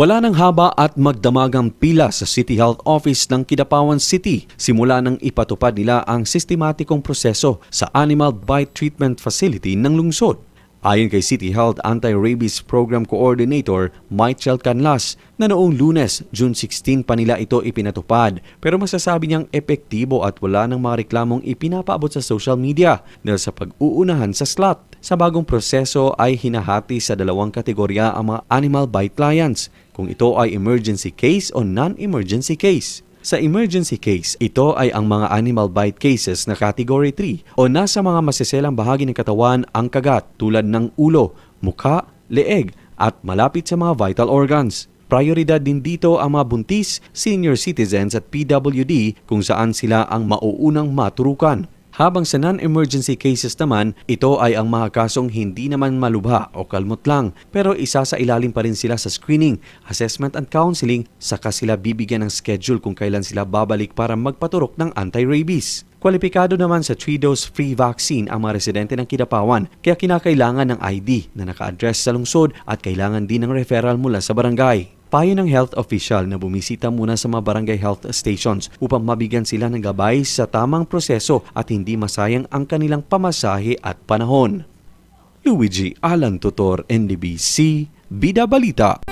Wala ng haba at magdamagang pila sa City Health Office ng Kidapawan City simula nang ipatupad nila ang sistematikong proseso sa Animal Bite Treatment Facility ng lungsod. Ayon kay City Health Anti-Rabies Program Coordinator Michael Canlas na noong lunes, June 16 pa nila ito ipinatupad pero masasabi niyang epektibo at wala ng mga reklamong ipinapaabot sa social media dahil sa pag-uunahan sa slot. Sa bagong proseso ay hinahati sa dalawang kategorya ang mga animal bite clients kung ito ay emergency case o non-emergency case. Sa emergency case, ito ay ang mga animal bite cases na category 3 o nasa mga masiselang bahagi ng katawan ang kagat tulad ng ulo, mukha, leeg at malapit sa mga vital organs. Prioridad din dito ang mga buntis, senior citizens at PWD kung saan sila ang mauunang maturukan. Habang sa non-emergency cases naman, ito ay ang mga kasong hindi naman malubha o kalmot lang pero isa sa ilalim pa rin sila sa screening, assessment and counseling saka sila bibigyan ng schedule kung kailan sila babalik para magpaturok ng anti-rabies. Kwalipikado naman sa 3-dose free vaccine ang mga residente ng Kidapawan kaya kinakailangan ng ID na naka-address sa lungsod at kailangan din ng referral mula sa barangay. Payo ng health official na bumisita muna sa mga barangay health stations upang mabigyan sila ng gabay sa tamang proseso at hindi masayang ang kanilang pamasahe at panahon. Luigi Alan Tutor, NDBC, Bida Balita.